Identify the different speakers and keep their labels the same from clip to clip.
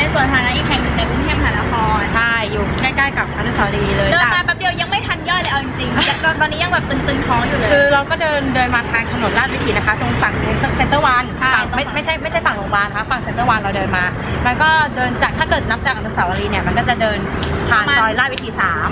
Speaker 1: เป็นสวนสาธารณะอีกแห่งหนึ่งในกรุงเทพมหานคร
Speaker 2: ใช่ อยู่ใกล้ๆกับอนุสาวรีย์เลย
Speaker 1: เดิน
Speaker 2: จ้ะ
Speaker 1: มาแป๊บเดียวยังไม่ทันย่อยเลยเอาจริงๆแต่ตอนนี้ยังแบบตึงๆท้องอยู่เลย
Speaker 2: คือเราก็เดินเดินมาทางถนนลาดวิถีนะคะ ตรงฝั่งเซ็นเตอร์วัน
Speaker 1: ใช่
Speaker 2: ฝั่งไม่
Speaker 1: ตรงฝั่ง
Speaker 2: ไม่ใช่ไม่ใช่ฝั่งโรงพยาบาลนะคะฝั่งเซ็นเตอร์วันเราเดินมามันก็เดินจากถ้าเกิดนับจากอนุสาวรีย์เนี่ยมันก็จะเดินผ่านซอยลาดวิถีสาม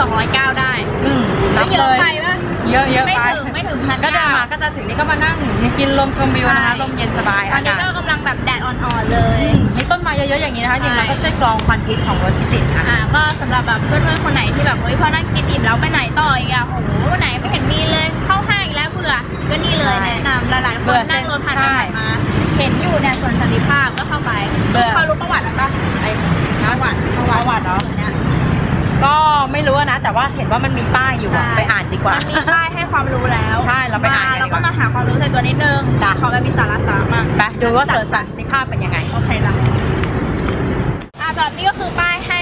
Speaker 1: 1,209 ได้
Speaker 2: อืมนั
Speaker 1: ไม่
Speaker 2: บ
Speaker 1: เย
Speaker 2: เล
Speaker 1: อะ
Speaker 2: ย
Speaker 1: ไปปะ
Speaker 2: เยอะเยอะ
Speaker 1: ไม่
Speaker 2: ไป
Speaker 1: ถึงไม่ถึงพัน
Speaker 2: ก็เดินมาก็จะถึงนี่ก็มานั่งกินลมชมวิวนะคะ
Speaker 1: ใช่
Speaker 2: ลมเย็นสบาย
Speaker 1: ตอนนี้า
Speaker 2: กาศ
Speaker 1: ก็กำลังแบบแดดอ่อนๆเลย
Speaker 2: อืมมีต้น ไม้เยอะๆอย่างนี้นะคะจริงๆแล้วก็ช่วยกรองควันพิษของรถที่ติดนะ
Speaker 1: อ่าก็สำหรับแบบเพื่อนๆคนไหนที่แบบเฮ้ยพอนั่งกินอิ่มแล้วไปไหนต่ออีกอะโอ้โหไหนไม่เห็นมีเลยเข้าห้างอีกแล้วเบื่อก็นี่เลย
Speaker 2: ใช่
Speaker 1: แนะนำหลายๆค
Speaker 2: เบื่
Speaker 1: น
Speaker 2: อเส้
Speaker 1: นั่
Speaker 2: น
Speaker 1: งรถผ่านไป
Speaker 2: ใช่
Speaker 1: ผ่านมาเห็นอยู่เนี่ยส่วนสันติภาพก็เข้าไป
Speaker 2: เบื่อ
Speaker 1: เขารู้ประวัติแล้วปะไอ้ประวัติประ
Speaker 2: ประวัติเหรอ
Speaker 1: เนี่ย
Speaker 2: ก็ไม่รู้อะนะ แต่ว่าเห็นว่ามันมีป้ายอยู่อะ
Speaker 1: ใช่
Speaker 2: ไปอ่านดีกว่า
Speaker 1: มันมีป้ายให้ความรู้แล้ว
Speaker 2: ใช่เราไปอ่านกันดี
Speaker 1: เรา
Speaker 2: กว่า
Speaker 1: ก็มาหาความรู้ใส่ตัวนิดนึง
Speaker 2: จ้ะ
Speaker 1: ขอแบบมีสาระสาระมาก
Speaker 2: ไปดูว่าสวนสันติภาพเป็นยังไง
Speaker 1: โอเคละ อ่าสำหรับนี่ก็คือป้ายให้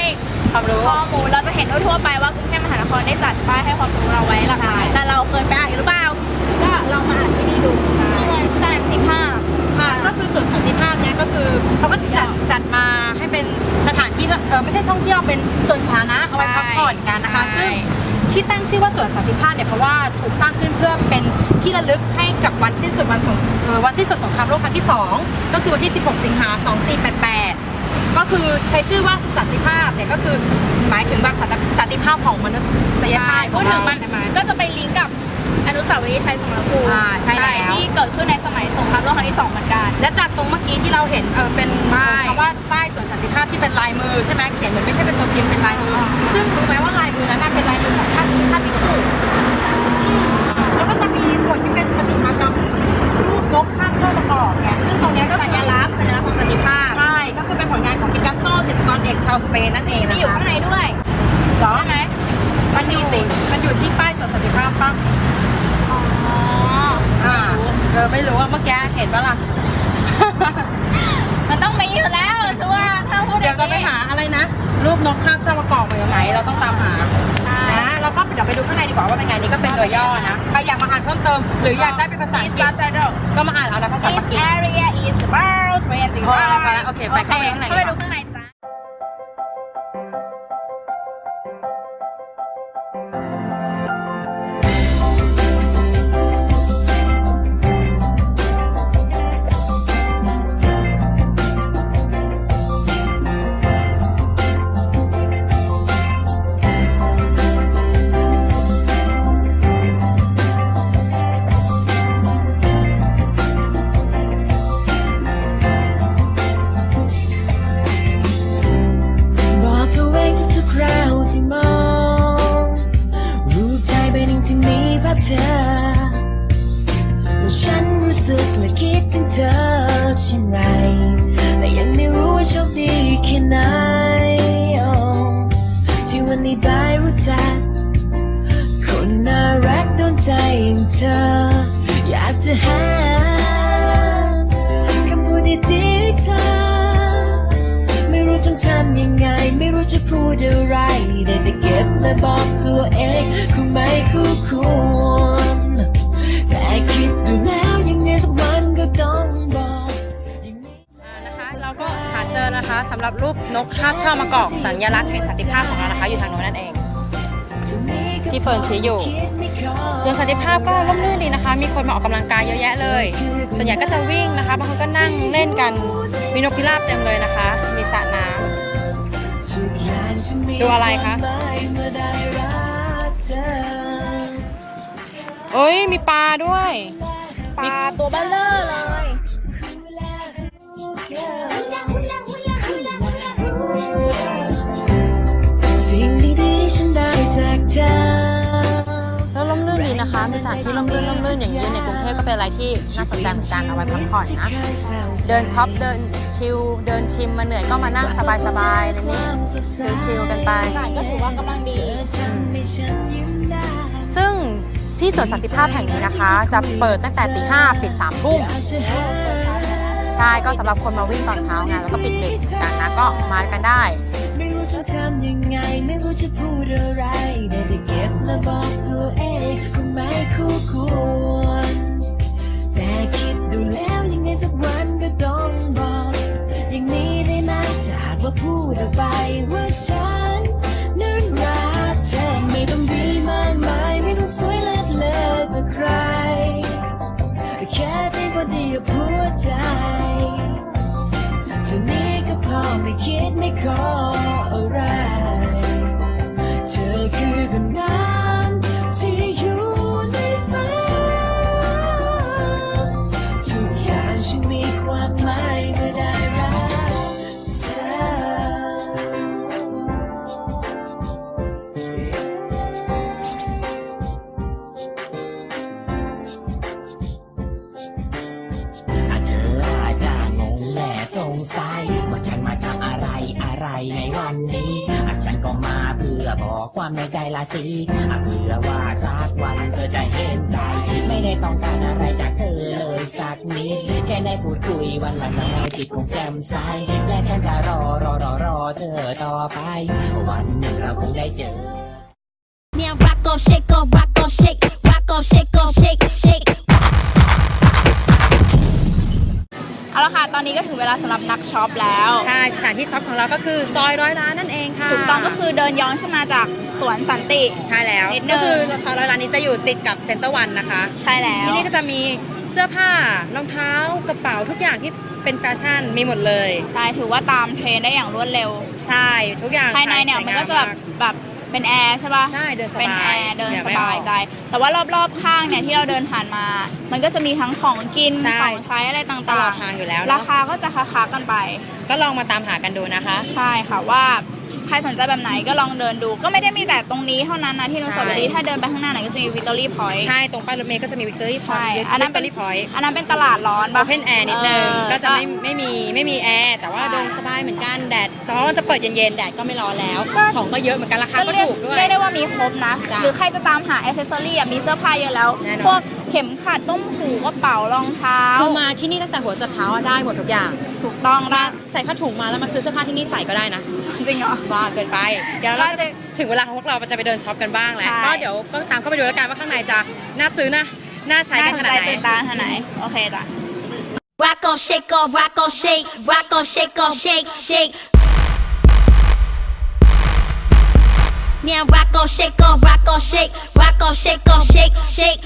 Speaker 2: ความรู้
Speaker 1: ข้อมูลเราจะเห็นทั่วๆไปว่ากรุงเทพมหานครได้จัดป้ายให้ความรู้เราไว้หลากหลายแต่เราเคยไปอ่านหรือเปล่าก็เรามาอ่านที่นี่ดูส่วนสันติภาพ
Speaker 2: ค่ะก็คือสวนสันติภาพเนี่ยก็คือเขาก็จัดจัดมาให้เป็นสถานที่เออไม่ใช่ท่องเที่ยวเป็นสวนสาธารณะเอาไว้พักผ่อนกันนะคะ
Speaker 1: ใช่
Speaker 2: ซึ่งที่ตั้งชื่อว่าสวนสันติภาพเนี่ยเพราะว่าถูกสร้างขึ้นเพื่อเป็นที่ระลึกให้กับวันสิ้นสุดวันสงเอ่อวันสิ้นสุดสงครามโลกครั้งที่ 2 ก็คือวันที่ 16 สิงหา 2488 ก็คือใช้ชื่อว่าสันติภาพเนี่ยก็คือหมายถึงแบบสันติสันติภาพของมนุษยชาติข
Speaker 1: พู
Speaker 2: อ
Speaker 1: ด
Speaker 2: ง
Speaker 1: ถึ
Speaker 2: เรา
Speaker 1: งมัน
Speaker 2: ใช่ไหม
Speaker 1: ก็จะไปลิงก์กับอนุสาวรีย์ชัยสมรภูมิ
Speaker 2: อ่าใช่แล้ว
Speaker 1: ที่เกิดขึ้นในสมัยสงครามโลกครั้งที่สองเหมือนกัน
Speaker 2: และจากตรงเมื่อกี้ที่เราเห็นเออเป็น
Speaker 1: ป้าย
Speaker 2: คำว่าป้ายสวนสันติภาพที่เป็น รูปนกคาบช่อประกอบมาจากไหนเราต้องตามหา
Speaker 1: ใช่
Speaker 2: นะแล้วก็เดี๋ยวไปดูข้างในดีกว่าว่าเป็นไงนี่ก็เป็นโดยย่อนะใครอยากมาอ่านเพิ่มเติม หรืออยากได้เป็นภาษาอังกฤษ
Speaker 1: subtitle
Speaker 2: ก็มาอ่านเอานะภาษาอัง
Speaker 1: This
Speaker 2: กฤษ
Speaker 1: area is about 20
Speaker 2: พอแล้วพอแล้วโอเคไปเข้าไปข้างใน
Speaker 1: เข้าไปดูข้างใน
Speaker 3: ช่นไร แต่ยังไม่รู้ว่าโชคดีแค่ไหนโอ้ที่วันนี้ได้รู้จัก คนน่ารักโดนใจอย่างเธอ อยากจะหาคำพูดดีๆให้เธอ ไม่รู้ต้องทำยังไง ไม่รู้จะพูดอะไร ได้แต่เก็บและบอกตัวำ
Speaker 2: หรับรูปนกคาบช่อมะกอกสัญลักษณ์แห่งสันติภาพของเรานะคะ อยู่ทางโน้นนั่นเอง ที่เฟิร์นชี้อยู่ ส่วนสันติภาพก็ร่มรื่นดีนะคะ มีคนมาออกกำลังกายเยอะแยะเลย ส่วนใหญ่ก็จะวิ่งนะคะบางคนก็นั่งเล่นกันมีนกพิราบเต็มเลยนะคะ มีสระน้ำดูอะไรคะโอ้ยมีปลาด้วย
Speaker 1: ปลาตัวเบลเลอร์เลย
Speaker 3: สิ่งดีๆที่ฉันได้จากเธอ
Speaker 2: แล้วร่มรื่นดีนะคะมีสถานที่ร่มรื่นร่มรื่นอย่างนี้ในกรุงเทพก็เป็นอะไรที่น่าสนใจเหมือนกันเอาไว้พักผ่อนนะ เดินช็อปเดินชิลเดินชิมมาเหนื่อยก็มานั่งสบายๆในนี้ชิลๆกันไป
Speaker 1: อากาศก็ถือว่ากำลังดี
Speaker 2: ซึ่งที่สวนสันติภาพแห่งนี้นะคะ จะเปิดตั้งแต่ตีห้าปิดสามทุ่ม ใช่ก็สำหรับคนมาวิ่งตอนเช้าไงแล้วก็ปิดเด็กกันนะก็มากันได้
Speaker 3: ไม่รู้จะทำยังไง ไม่รู้จะพูดอะไรได้แต่เก็บและบ
Speaker 4: งสัยว่าฉันมาทำอะไรอะไรในวันนี้อาจฉันก็มาเพื่อบอกความในใจละสิเผื่อว่าสักวันเธอจะเห็นใจ ไม่ได้ต้องการอะไรจากเธอเลยสักนิดแค่ได้พูดคุยวันละน้อยจิตคงแจ่มใสและฉันจะรอรอรอรอเธอต่อไป วันหนึ่งเราคงได้เจอ
Speaker 5: Now rock or shake or rock or shake, rock or shake or shake, shake.
Speaker 1: อาละค่ะตอนนี้ก็ถึงเวลาสำหรับนักช็อปแล้ว
Speaker 2: ใช่ สถานที่ช็อปของเราก็คือซอยร้อยล้านนั่นเองค่ะ
Speaker 1: ถูกต้องก็คือเดินย้อนขึ้นมาจากสวนสันติ
Speaker 2: ใช่แล้ว
Speaker 1: นิดนึง
Speaker 2: ก็คือซอยร้อยล้านนี้จะอยู่ติดกับเซ็นเตอร์วันนะคะ
Speaker 1: ใช่แล้ว
Speaker 2: ที่นี่ก็จะมีเสื้อผ้ารองเท้ากระเป๋าทุกอย่างที่เป็นแฟชั่นมีหมดเลย
Speaker 1: ใช่ถือว่าตามเทรนด์ได้อย่างรวดเร็ว
Speaker 2: ใช่ทุกอย่าง
Speaker 1: ภายในเนี่ย
Speaker 2: ส
Speaker 1: มัน
Speaker 2: งา
Speaker 1: ก็จะแบบ
Speaker 2: มา
Speaker 1: แบบ เป็นแอร์ใช่ป่ะ
Speaker 2: ใช่เดินสบาย
Speaker 1: เป็นแอร์เดิน
Speaker 2: เหงื่อ
Speaker 1: ส
Speaker 2: ไม่
Speaker 1: บาย
Speaker 2: ออก
Speaker 1: ใจ แต่ว่ารอบๆข้างเนี่ยที่เราเดินผ่านมา มันก็จะมีทั้งของกิน
Speaker 2: ใช่
Speaker 1: ของใช้อะไร
Speaker 2: ต
Speaker 1: ต่า
Speaker 2: ลอด
Speaker 1: ง
Speaker 2: ทางอยู่แล้ว
Speaker 1: ๆ
Speaker 2: เนอะ
Speaker 1: ราคาก็จะค้าๆกันไป
Speaker 2: ก็ลองมาตามหากันดูนะคะ
Speaker 1: ใช่ค่ะว่า ใครสนใจแบบไหนก็ลองเดินดู ก็ไม่ได้มีแต่ตรงนี้เท่านั้นนะที่อนุสาวรีย์
Speaker 2: ใช่
Speaker 1: ถ้าเดินไปข้างหน้าหน่อยก็จะมีวิกตอรี่พอยต์
Speaker 2: ใช่ ตรงป้ายรถเมล์ก็จะมีวิกตอรี่พอ
Speaker 1: ใช่
Speaker 2: ยต์
Speaker 1: อันนั้นเป็น
Speaker 2: วิกตอรี่พอยต์
Speaker 1: อันนั้นเป็นตลาดร้อน
Speaker 2: โอ
Speaker 1: ปะ
Speaker 2: เพนแอร์นิดนึง
Speaker 1: เออ
Speaker 2: ก็จะไม่ไม่มีไม่มีแอร์แต่ว่า
Speaker 1: ใช่
Speaker 2: เดินสบายเหมือนกันแดดแต่ว่ามันจะเปิดเย็นๆ แดดก็ไม่ร้อนแล้ว ของก็เยอะเหมือนกันราคาก็
Speaker 1: เรียก
Speaker 2: ถูกด้วย
Speaker 1: เรียกได้ว่ามีครบนะ
Speaker 2: จ้ะ
Speaker 1: หรือใครจะตามหาอ c เซสซอรี่มีเสื้อผ้าเยอะแล้ว
Speaker 2: แน่นอน
Speaker 1: พวกเข็มขัดต้มหูกระเป๋ารองเท้า
Speaker 2: คือมาที่นี่ตั้งแต่หัวจนเท้าอะได้หมดทุกอย่าง
Speaker 1: ถูกต้อง
Speaker 2: มา
Speaker 1: นะ
Speaker 2: ใส่ผ้าถุงมาแล้วมาซื้อเสื้อผ้าที่นี่ใส่ก็ได้นะ
Speaker 1: จริงเหรอ
Speaker 2: บ้าเกินไป เดี๋ยวเรา
Speaker 1: ก็
Speaker 2: จะ
Speaker 1: จะ
Speaker 2: ถึงเวลาของพวกเราจะไปเดินช็อปกันบ้างแล้ว
Speaker 1: ใช่
Speaker 2: ก็เดี๋ยวก็ตามเข้าไปดูแล้วกันว่าข้างในจะน่าซื้อนะน่าใช้กันขนาดไหน
Speaker 1: ตื่นตาขนาดไหน โอเคจ้ะ
Speaker 5: Rock or shake or rock or shake, rock or shake or shake, shake. Now rock or shake or rock or shake, rock or shake or shake, shake.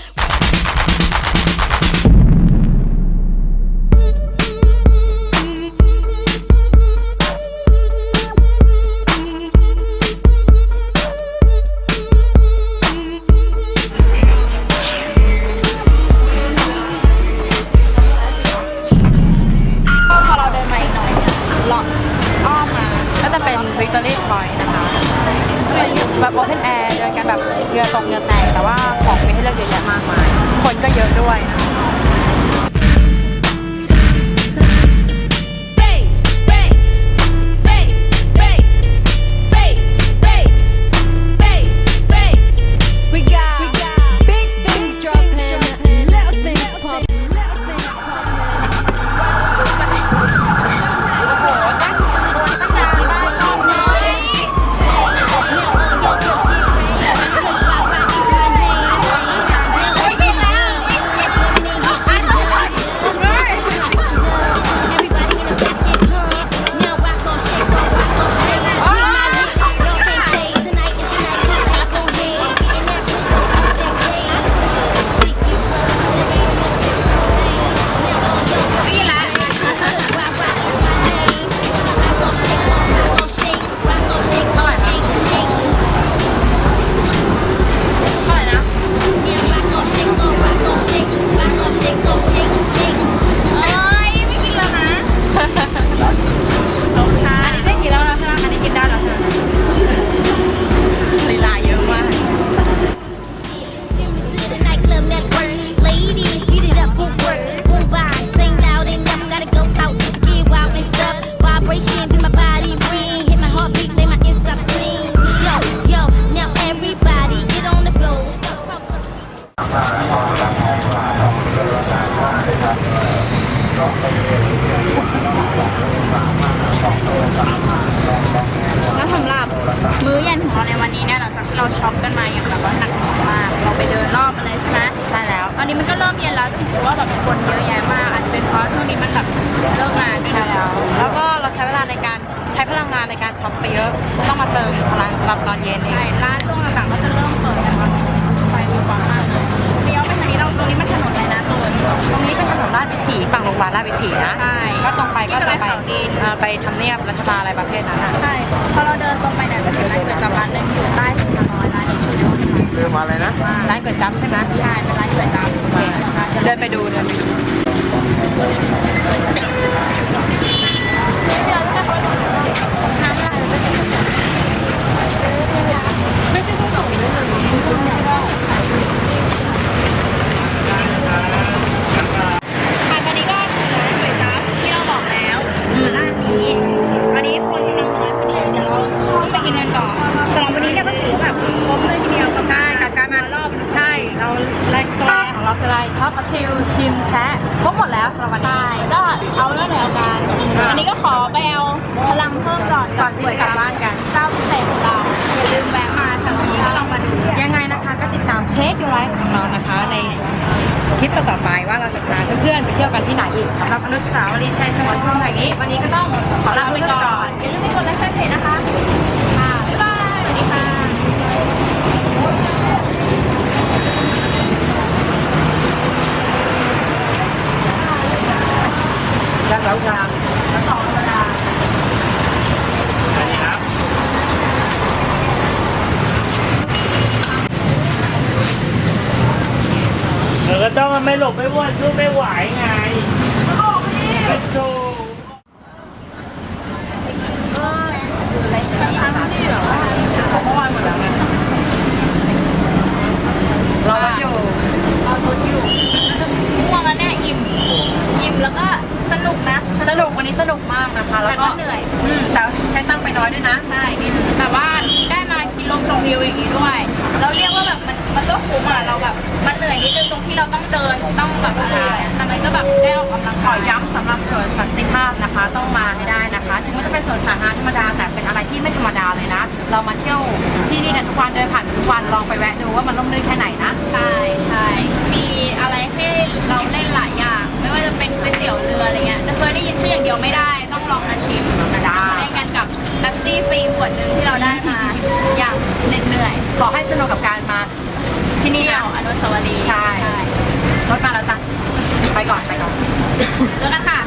Speaker 1: แล้
Speaker 2: วสำหรับมื้อเย็นของเรา
Speaker 1: ในวันนี้เนี่ยเราจะเราช็อปกันมาอย่างแบบว่าหนักหน่วงมากเราไปเดินรอบมาเลยใช่ไหม
Speaker 2: ใช่แล้ว
Speaker 1: ตอนนี้มันก็เริ่มเย็นแล้วถึงว่าแบบคนเยอะแยะมากอาจจะเป็นเพราะช่วงนี้มันแบบเลิกงาน
Speaker 2: ใช่แล้ว แล้วก็เราใช้เวลาในการใช้พลังงานในการช็อปไปเยอะ ต้องมาเติมพลังสำหรับตอนเย็นเอง
Speaker 1: ร้านช่วงต่างๆก็จะเริ่มเปิดกันแล้ รง
Speaker 2: พยาบาลลาดวิถีนะ
Speaker 1: ใช่
Speaker 2: ก็ตรงไปก็
Speaker 1: ที่จะ
Speaker 2: ต
Speaker 1: ไป
Speaker 2: รงไป
Speaker 1: เขาดิน
Speaker 2: เอ่อไปทำเนียบรัฐบาลอะไรประเภทนั้นอะ
Speaker 1: ใช่ พอเราเดินตรงไปเนี่ยจะถึงร้านก๋วยจั๊บร้านหนึ่งอยู่ใต้สะพานลอยร้านนี้ชื่อว่า
Speaker 6: เรื่องอะไรนะ
Speaker 2: ร้านก๋วยจั๊บใช่ไหม
Speaker 1: ใช่เป็นร้านก๋วยจั๊บ
Speaker 2: เดินไปดูเดินไปดู
Speaker 1: ค่ะตอนนี้ก็ถึงร้านก๋วยจั๊บที่เราบอกแล้วร้านนี้อันนี้คนกำลังมาพอดีเดี๋ยวเราเข้าไปกินกันก่อนสำหรับวันนี้เนี่ยก็ถือว่าแบบครบเลยทีเดียวก็
Speaker 2: ใช่กับการมารอบนี้ใช่ เราไลฟ์สไตล์ของเราคืออะไรชอบชิลชิมแชะครบหมดแล้วสำหรับวันนี้
Speaker 1: ใช่ก็เอาเรื่องไหนเอาการอันนี้ก็ขอไปเอาพลังเพิ่มก่ อน
Speaker 2: ก่อนที่จะกลับบ้านกัน
Speaker 1: เจ้าพิเศษของเราอย่าลืมแวะมาทางนี้ก็ลองมาดู
Speaker 2: ยังไงนะคะก็ติดตามเช็คยูไลฟ์ของเรานะคะ ในคลิปต่อๆไปว่าเราจะพาเพื่อนๆไปเที่ยวกันที่ไหนอีกสำหรับอนุสาวรีย์ชัยสมรภูมิแห่งนี้ วันนี้ก็ต้องขอลาไปก่อน
Speaker 1: อย่าลืมกดไลค์แฟนเพจนะคะค่ะบ๊ายบายสวัสดีค่ะ
Speaker 6: กษ์แล้วงาม
Speaker 1: สองเวลา
Speaker 6: อันนี้ครับ เออก็ต้องไม่หลบไม่ว่นสู้ไม่ไหวไงไม่โชว์
Speaker 2: ของเมื่อวานหมดแล้วไงเราก็อยู่
Speaker 1: เราทดอยู่ง่วงแล้วเนี่ยอิ่ม อิ่มแล้วก็สนุกนะ
Speaker 2: สนุกวันนี้สนุกมากนะคะ
Speaker 1: แต่
Speaker 2: แล้ว
Speaker 1: ก็
Speaker 2: ก็
Speaker 1: เหนื่อย
Speaker 2: อืมแต่ใช้ตังค์ไปน้อยด้วยนะ
Speaker 1: ใช่แต่ว่าได้มากินลมชมวิวอย่างนี้ด้วย เราเรียกว่าแบบมันมันก็คุ้มอะเราแบบมันเหนื่อยนิดนึงตรงที่เราต้องเดินต้องแบบอะไรอย่างเงี้ยแต่มันก็แบบได้ออกกำลัง
Speaker 2: ข
Speaker 1: กา
Speaker 2: อย ย้ำสำหรับสวนสันติภาพนะคะต้องมาให้ได้นะคะ ถึงมันจะเป็นสวนสาธารณะธรรมดาแต่เป็นอะไรที่ไม่ธรรมดาเลยนะ เรามาเที่ยวที่นี่กันทุกวันเดินผ่านทุกวันลองไปแวะดูว่ามันร่มรื่นแค่ไหนนะ
Speaker 1: ใช่ใช่มีอะไรให้เราเล่นหลายอย่าง ไม่ว่าจะเป็นก๋วยเตี๋ยวเรืออะไรเงี้ยแต่เคยได้ยินชื่ออย่างเดียวไม่ได้ ซี่ฟรีขวดหนึ่งที่เราได้มา อย่างเหนื่อย
Speaker 2: ขอให้สนุกกับการมาที่นี่นะ
Speaker 1: อนุสาวรีย์
Speaker 2: ใช่รถมาแล้วจ้ะไปก่อนไปก่อน
Speaker 1: เจอกันค่ะ